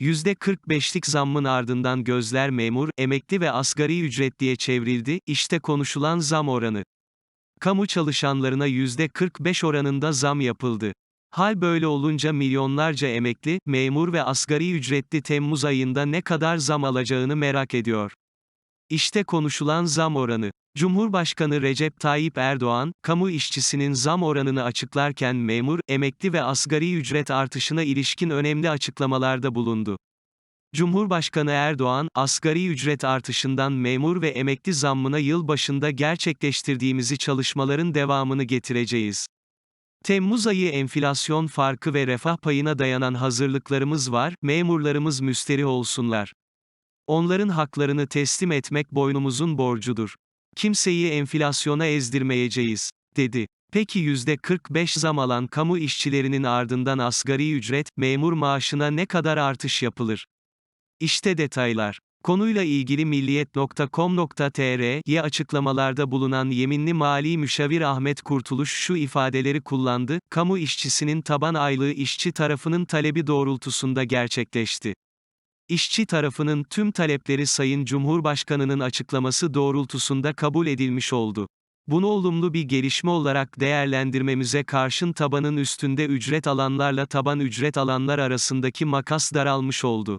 %45'lik zammın ardından gözler memur, emekli ve asgari ücretliye çevrildi, işte konuşulan zam oranı. Kamu çalışanlarına %45 oranında zam yapıldı. Hal böyle olunca milyonlarca emekli, memur ve asgari ücretli Temmuz ayında ne kadar zam alacağını merak ediyor. İşte konuşulan zam oranı. Cumhurbaşkanı Recep Tayyip Erdoğan, kamu işçisinin zam oranını açıklarken memur, emekli ve asgari ücret artışına ilişkin önemli açıklamalarda bulundu. Cumhurbaşkanı Erdoğan, asgari ücret artışından memur ve emekli zammına yıl başında gerçekleştirdiğimizi çalışmaların devamını getireceğiz. Temmuz ayı enflasyon farkı ve refah payına dayanan hazırlıklarımız var, memurlarımız müsterih olsunlar. Onların haklarını teslim etmek boynumuzun borcudur. Kimseyi enflasyona ezdirmeyeceğiz, dedi. Peki %45 zam alan kamu işçilerinin ardından asgari ücret, memur maaşına ne kadar artış yapılır? İşte detaylar. Konuyla ilgili milliyet.com.tr'ye açıklamalarda bulunan yeminli mali müşavir Ahmet Kurtuluş şu ifadeleri kullandı, kamu işçisinin taban aylığı işçi tarafının talebi doğrultusunda gerçekleşti. İşçi tarafının tüm talepleri Sayın Cumhurbaşkanı'nın açıklaması doğrultusunda kabul edilmiş oldu. Bunu olumlu bir gelişme olarak değerlendirmemize karşın tabanın üstünde ücret alanlarla taban ücret alanlar arasındaki makas daralmış oldu.